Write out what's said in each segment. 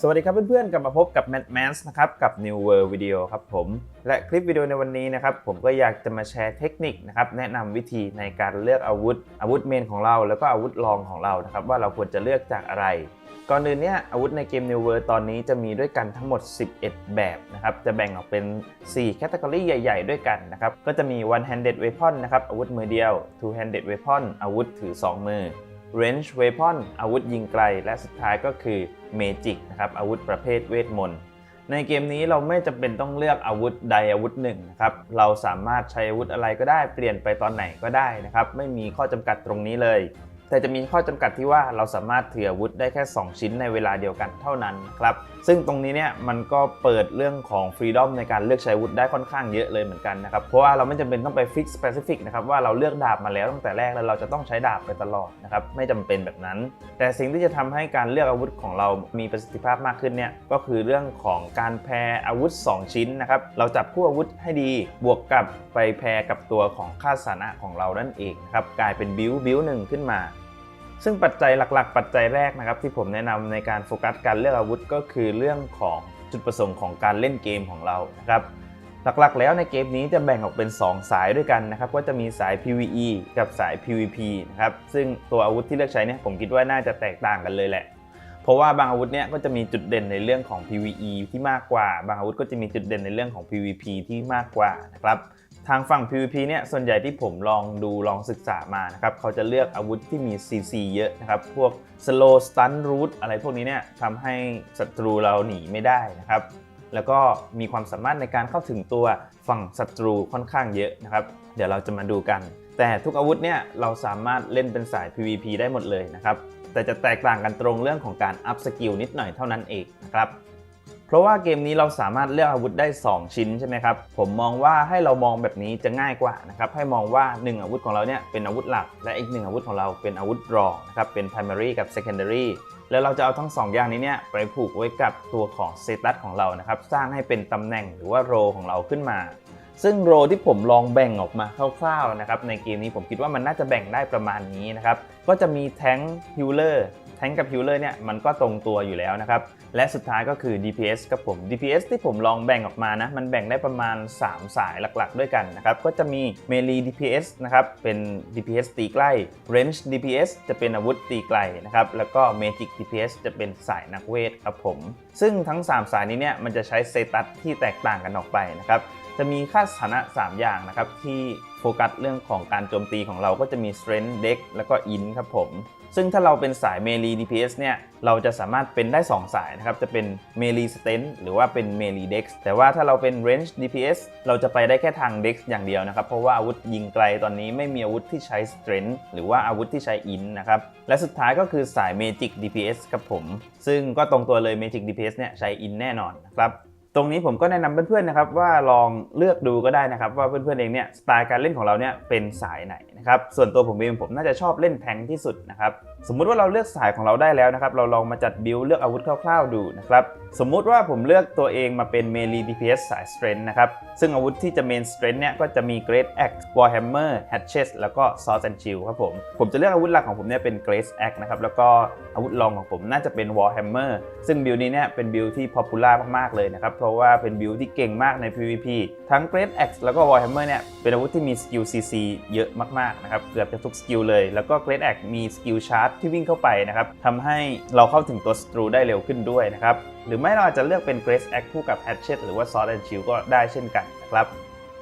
สวัสดีครับเพื่อนๆ กลับมาพบกับ Mad m a n s นะครับกับ New World Video ครับผม และคลิปวิดีโอในวันนี้นะครับผมก็อยากจะมาแชร์เทคนิคนะครับแนะนำวิธีในการเลือกอาวุธ อาวุธเมนของเรา แล้วก็อาวุธรองของเรานะครับว่าเราควรจะเลือกจากอะไร ก่อนอื่นเนี่ยอาวุธในเกม New World ตอนนี้จะมีด้วยกันทั้งหมด 11 แบบนะครับจะแบ่งออกเป็น 4 แคตตากรีใหญ่ ๆ ด้วยกันนะครับก็จะมี one handed weapon นะครับอาวุธมือเดียว two handed weapon อาวุธถือ 2 มือ range weapon อาวุธยิงไกล และสุดท้ายก็คือ magic นะครับอาวุธประเภทเวทมนต์ในเกมนี้เราไม่จำเป็นต้องเลือกอาวุธใดอาวุธหนึ่งนะครับเราสามารถใช้อาวุธอะไรก็ได้เปลี่ยนไปตอนไหนก็ได้นะครับไม่มีข้อจำกัดตรงนี้เลย แต่จะมีข้อจำกัดที่ว่าเราสามารถถืออาวุธได้แค่ 2 ชิ้นในเวลาเดียวกันเท่านั้นนะครับ ซึ่งตรงนี้เนี่ยมันก็เปิดเรื่องของฟรีดอมในการเลือกใช้อาวุธได้ค่อนข้างเยอะเลยเหมือนกันนะครับ เพราะว่าเราไม่จำเป็นต้องไปฟิกสเปซิฟิกนะครับว่าเราเลือกดาบมาแล้วตั้งแต่แรกแล้วเราจะต้องใช้ดาบไปตลอดนะครับไม่จำเป็นแบบนั้น แต่สิ่งที่จะทำให้การเลือกอาวุธของเรามีประสิทธิภาพมากขึ้นเนี่ยก็คือเรื่องของการแพรอาวุธ 2 ชิ้นนะครับเราจับคู่อาวุธให้ดีบวกกับไปแพรกับตัวของค่าสานะของเรานั่นเองนะครับกลายเป็นบิวบิวหนึ่งขึ้นมา ซึ่งปัจจัยหลักๆ ปัจจัยแรกนะครับที่ผมแนะนำในการโฟกัสการเลือกอาวุธก็คือเรื่องของจุดประสงค์ของการเล่นเกมของเรานะครับหลักๆ แล้วในเกมนี้จะแบ่งออกเป็น 2 สายด้วยกันนะครับก็จะมีสาย PVE กับสาย PVP นะครับซึ่งตัวอาวุธที่เลือกใช้เนี่ยผมคิดว่าน่าจะแตกต่างกันเลยแหละ เพราะว่าบางอาวุธเนี่ยก็จะมีจุดเด่นในเรื่องของ PVE ที่มากกว่า บางอาวุธก็จะมีจุดเด่นในเรื่องของ PVP ที่มากกว่านะครับ ทางฝั่ง PVP เนี่ยส่วนใหญ่ที่ผมลองดูลองศึกษามานะครับเขาจะเลือกอาวุธที่มี CC เยอะนะครับ พวก Slow Stun Root อะไรพวกนี้เนี่ยทำให้ศัตรูเราหนีไม่ได้นะครับ แล้วก็มีความสามารถในการเข้าถึงตัวฝั่งศัตรูค่อนข้างเยอะนะครับ เดี๋ยวเราจะมาดูกัน แต่ทุกอาวุธเนี่ยเราสามารถเล่นเป็นสาย PVP ได้หมดเลยนะครับแต่จะแตกต่างกันตรงเรื่องของการอัพสกิลนิดหน่อยเท่านั้นเองนะครับ เพราะว่าเกมนี้เราสามารถเลือกอาวุธได้ 2 ชิ้นใช่ไหมครับ ผมมองว่าให้เรามองแบบนี้จะง่ายกว่านะครับให้มองว่า 1 อาวุธของเราเนี่ยเป็นอาวุธหลัก และอีก 1 อาวุธของเราเป็นอาวุธรองนะครับเป็น primary กับ secondary แล้วเราจะเอาทั้ง 2 อย่างนี้เนี่ยไปผูกไว้กับตัวของสเตตัสของเรานะครับสร้างให้เป็นตำแหน่งหรือว่าโรของเราขึ้นมา ซึ่งโรที่ผมลองแบ่งออกมาคร่าวๆนะครับในเกมนี้ผมคิดว่ามันน่าจะแบ่งได้ประมาณนี้นะครับก็จะมีแทงค์ฮิลเลอร์ แทงกับฮิลเลอร์เนี่ยมันก็ตรงตัวอยู่แล้วนะครับ และสุดท้ายก็คือ DPS ครับผม DPS ที่ผมลองแบ่งออกมานะ มันแบ่งได้ประมาณ 3 สายหลักๆ ด้วยกันนะครับ ก็จะมี Melee DPS นะครับ เป็น DPS ตีใกล้ Range DPS จะเป็นอาวุธตีไกลนะครับ แล้วก็ Magic DPS จะเป็นสายนักเวทครับผม ซึ่งทั้ง 3 สายนี้เนี่ยมันจะใช้เซตัสที่แตกต่างกันออกไปนะครับ จะมีค่าสถานะ 3 อย่างนะครับที่โฟกัสเรื่องของการโจมตีของเราก็จะมี Strength Dex แล้วก็ In ครับผม ซึ่งถ้าเราเป็นสาย Melee DPS เนี่ย เราจะสามารถเป็นได้ 2 สายนะครับ จะเป็น Melee Strength หรือว่าเป็น Melee Dex แต่ว่าถ้าเราเป็น Range DPS เราจะไปได้แค่ทาง Dex อย่างเดียวนะครับ เพราะว่าอาวุธยิงไกลตอนนี้ไม่มีอาวุธที่ใช้ Strength หรือว่าอาวุธที่ใช้ In นะครับ และสุดท้ายก็คือสาย Magic DPS ครับผม ซึ่งก็ตรงตัวเลย Magic DPS เนี่ยใช้ In แน่นอนนะครับ รงนี้ผมก็แนะนำเพื่อนๆนะครับว่าลองเลือกดูก็ได้นะครับ ว่าเพื่อนๆเองเนี่ยสไตล์การเล่นของเราเนี่ยเป็นสายไหนนะครับส่วนตัวผมเองผมน่าจะชอบเล่นแทงที่สุดนะครับสมมุติว่าเราเลือกสายของเราได้แล้วนะครับ เราลองมาจัดบิลเลือกอาวุธคร่าวๆดูนะครับ สมมุติว่าผมเลือกตัวเองมาเป็น melee DPS สาย strength นะครับ ซึ่งอาวุธที่จะ main strength เนี่ยก็จะมี great axe warhammer hatchet แล้วก็ sword and shield ครับผม ผมจะเลือกอาวุธหลักของผมเนี่ยเป็น great axe นะครับ แล้วก็อาวุธรองของผมน่าจะเป็น warhammer ซึ่งบิลนี้เนี่ยเป็นบิลที่ popular มากๆเลยนะครับ เพราะว่าเป็นบิลที่เก่งมากใน PVP ทั้ง great axe แล้วก็ warhammer เนี่ยเป็นอาวุธที่มีสกิล CC เยอะมากๆนะครับ เกือบจะทุกสกิลเลย แล้วก็ great axe มีสกิลชาร์จที่วิ่งเข้าไปนะครับทำให้เราเข้าถึงตัวศัตรูได้เร็วขึ้นด้วยนะครับ หรือไม่เราอาจจะเลือกเป็น great axe คู่กับ hatchet หรือว่า sword and shield ก็ได้เช่นกันนะครับ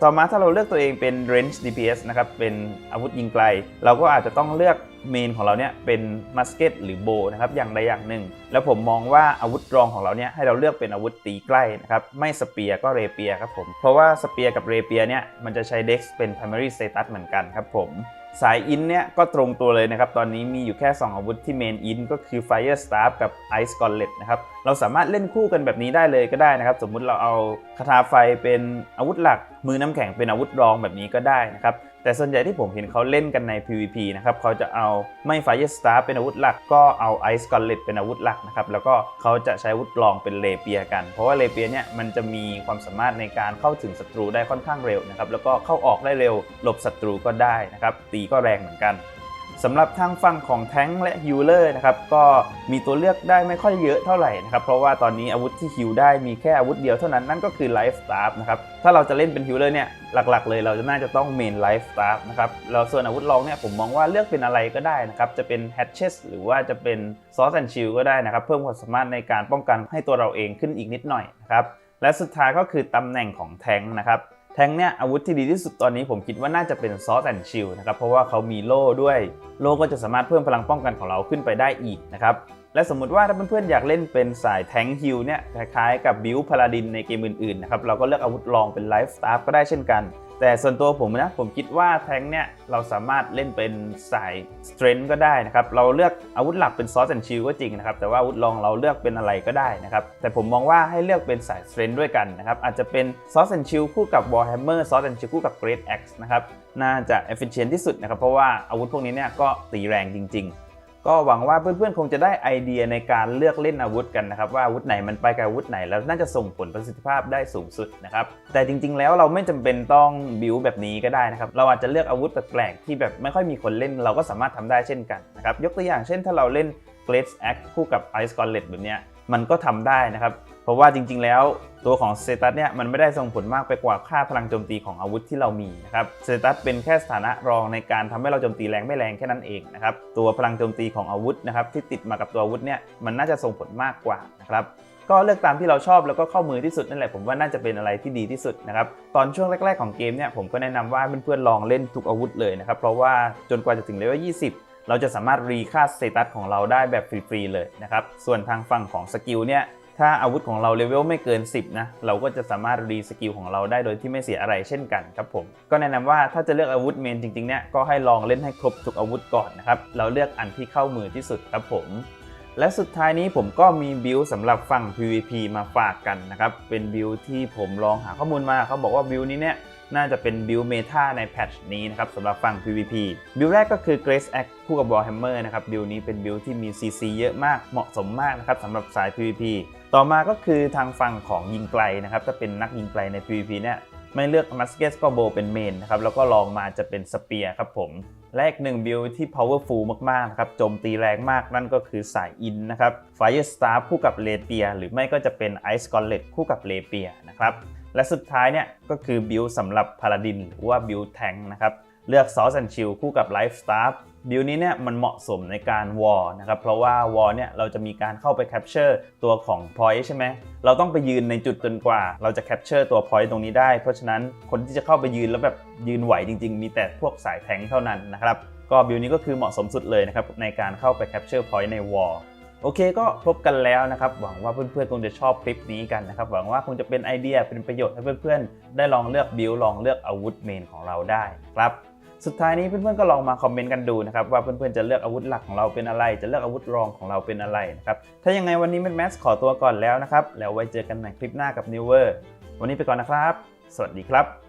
ต่อมาถ้าเราเลือกตัวเองเป็น range DPS นะครับเป็นอาวุธยิงไกล เราก็อาจจะต้องเลือกเมนของเราเนี่ยเป็นมัสเกตหรือโบนะครับอย่างใดอย่างหนึ่ง แล้วผมมองว่าอาวุธรองของเราเนี่ยให้เราเลือกเป็นอาวุธตีใกล้นะครับไม่สเปียก็เรเปียครับผมเพราะว่าสเปียกับเรเปียเนี่ยมันจะใช้ dex เป็น primary status เหมือนกันครับผม สายอินเนี่ยก็ตรงตัวเลยนะครับ ตอนนี้มีอยู่แค่ 2 อาวุธที่เมนอินก็คือ Fire Staff กับ Ice Gauntlet นะครับ เราสามารถเล่นคู่กันแบบนี้ได้เลยก็ได้นะครับ สมมุติเราเอาคาถาไฟเป็นอาวุธหลัก มือน้ำแข็งเป็นอาวุธรองแบบนี้ก็ได้นะครับ แต่ส่วนใหญ่ที่ผมเห็นเขาเล่นกันใน PVP นะครับเขาจะเอาไม่ Fire Star เป็นอาวุธหลัก ก็เอา Ice Gauntlet เป็นอาวุธหลักนะครับแล้วก็เขาจะใช้อาวุธรองเป็นเลเปียกัน เพราะว่าเลเปียเนี่ยมันจะมีความสามารถในการเข้าถึงศัตรูได้ค่อนข้างเร็วนะครับแล้วก็เข้าออกได้เร็วหลบศัตรูก็ได้นะครับตีก็แรงเหมือนกัน สำหรับทางฝั่งของแท้งและฮิลเลอร์นะครับก็มีตัวเลือกได้ไม่ค่อยเยอะเท่าไหร่นะครับเพราะว่าตอนนี้อาวุธที่ฮิลได้มีแค่อาวุธเดียวเท่านั้นนั่นก็คือไลฟ์สตาร์นะครับถ้าเราจะเล่นเป็นฮิลเลอร์เนี่ยหลักๆ เลยเราจะน่าจะต้องเมนไลฟ์สตาร์นะครับแล้วส่วนอาวุธรองเนี่ยผมมองว่าเลือกเป็นอะไรก็ได้นะครับจะเป็นแฮตเชสหรือว่าจะเป็นซอสแอนชิลก็ได้นะครับเพิ่มความสามารถในการป้องกันให้ตัวเราเองขึ้นอีกนิดหน่อยนะครับและสุดท้ายก็คือตำแหน่งของแท้งนะครับ แทงเนี่ยอาวุธที่ดีที่สุดตอนนี้ผมคิดว่าน่าจะเป็นซอสแอนชิลนะครับเพราะว่าเขามีโล่ด้วยโล่ก็จะสามารถเพิ่มพลังป้องกันของเราขึ้นไปได้อีกนะครับ และสมมุติว่าถ้าเพื่อนๆอยากเล่นเป็นสายแทงฮิลเนี่ยคล้ายๆกับบิวพาราดินในเกมอื่นๆนะครับเราก็เลือกอาวุธรองเป็นไลฟ์สตาร์ก็ได้เช่นกัน แต่ส่วนตัวผมนะผมคิดว่าแทงเนี่ยเราสามารถเล่นเป็นสายสเตรน g ์ก็ได้นะครับเราเลือกอาวุธหลักเป็นซอสแอนชิลก็จริงนะครับแต่ว่าอาวุธรองเราเลือกเป็นอะไรก็ได้นะครับแต่ผมมองว่าให้เลือกเป็นสายสเตรน g ์ด้วยกันนะครับอาจจะเป็นซอสแอนชิลคู่กับวอลแฮมเมอร์ซอสแอนชิลคู่กับเกรดแอ็กซ์นะครับน่าจะเอฟเฟิเชนที่สุดนะครับเพราะว่าอาวุธพวกนี้เนี่ยก็ตีแรงจริง ๆ ก็หวังว่าเพื่อนๆคงจะได้ไอเดียในการเลือกเล่นอาวุธกันนะครับว่าอาวุธไหนมันไปกับอาวุธไหนแล้วน่าจะส่งผลประสิทธิภาพได้สูงสุดนะครับแต่จริง ๆ แล้วเราไม่จำเป็นต้องบิวแบบนี้ก็ได้นะครับเราอาจจะเลือกอาวุธแปลกๆที่แบบไม่ค่อยมีคนเล่นเราก็สามารถทำได้เช่นกันนะครับยกตัวอย่างเช่นถ้าเราเล่น g l a d e Axe คู่กับ Ice Gauntlet แบบเนี้ยมันก็ทำได้นะครับ เพราะว่าจริง ๆ แล้วตัวของสเตตัสเนี่ยมันไม่ได้ส่งผลมากไปกว่าค่าพลังโจมตีของอาวุธที่เรามีนะครับสเตตัสเป็นแค่สถานะรองในการทำให้เราโจมตีแรงไม่แรงแค่นั้นเองนะครับตัวพลังโจมตีของอาวุธนะครับที่ติดมากับตัวอาวุธเนี่ยมันน่าจะส่งผลมากกว่านะครับก็เลือกตามที่เราชอบแล้วก็เข้ามือที่สุดนั่นแหละผมว่าน่าจะเป็นอะไรที่ดีที่สุดนะครับตอนช่วงแรก ๆ ของเกมเนี่ยผมก็แนะนำว่าเพื่อนๆลองเล่นทุกอาวุธเลยนะครับเพราะว่าจนกว่าจะถึงเลเวล 20 เราจะสามารถรีค่าสเตตัสของเราได้แบบฟรีๆเลยนะครับส่วนทางฝั่งของสกิลเนี่ย ถ้าอาวุธของเราเลเวลไม่เกิน 10 นะ เราก็จะสามารถรีสกิลของเราได้โดยที่ไม่เสียอะไรเช่นกันครับผม ก็แนะนำว่าถ้าจะเลือกอาวุธเมนจริงๆเนี่ยก็ให้ลองเล่นให้ครบทุกอาวุธก่อนนะครับ เราเลือกอันที่เข้ามือที่สุดครับผมและสุดท้ายนี้ผมก็มีบิลสำหรับฝั่ง PVP มาฝากกันนะครับ เป็นบิลที่ผมลองหาข้อมูลมาเขาบอกว่าบิลนี้เนี่ย น่าจะเป็นบิลเมตาในแพทช์นี้นะครับสำหรับฝั่ง PVP บิลแรกก็คือ Grace Act คู่กับ Warhammer นะครับบิลนี้เป็นบิลที่มี CC เยอะมากเหมาะสมมากนะครับสำหรับสาย PVP ต่อมาก็คือทางฝั่งของยิงไกลนะครับถ้าเป็นนักยิงไกลใน PVP เนี่ยไม่เลือกมัสเกสก็โบเป็นเมนนะครับแล้วก็ลองมาจะเป็นสเปียร์ครับผมและอีกหนึ่งบิลที่ powerful มาก ๆ นะครับ โจมตีแรงมากนั่นก็คือสายอินนะครับ Fire Star คู่กับเลเปีย หรือไม่ก็จะเป็น Ice Gauntlet คู่กับเลเปียนะครับ และสุดท้ายเนี่ยก็คือบิลสำหรับพาราดินหรือว่าบิลแทงนะครับเลือกซอสแอนชิลคู่กับ Life Star บิลนี้เนี่ยมันเหมาะสมในการวอลนะครับเพราะว่าวอลเนี่ยเราจะมีการเข้าไปแคปเจอร์ตัวของ point ใช่ไหมเราต้องไปยืนในจุดจนกว่า เราจะแคปเจอร์ตัว point ตรงนี้ได้ เพราะฉะนั้นคนที่จะเข้าไปยืนแล้วแบบยืนไหวจริง ๆ มีแต่พวกสายแทงเท่านั้นนะครับก็บิลนี้ก็คือเหมาะสมสุดเลยนะครับในการเข้าไปแคปเจอร์ point ในวอล โอเคก็ครบกันแล้วนะครับ หวังว่าเพื่อนๆคงจะชอบคลิปนี้กันนะครับ หวังว่าคงจะเป็นไอเดียเป็นประโยชน์ให้เพื่อนๆ ได้ลองเลือกบิลลองเลือกอาวุธเมนของเราได้ครับสุดท้ายนี้เพื่อนๆก็ลองมาคอมเมนต์กันดูนะครับว่าเพื่อนๆจะเลือกอาวุธหลักของเราเป็นอะไร จะเลือกอาวุธรองของเราเป็นอะไรนะครับถ้ายังไงวันนี้แมทแมสขอตัวก่อนแล้วนะครับแล้วไว้เจอกันในคลิปหน้ากับ New w o r วันนี้ไปก่อนนะครับ สวัสดีครับ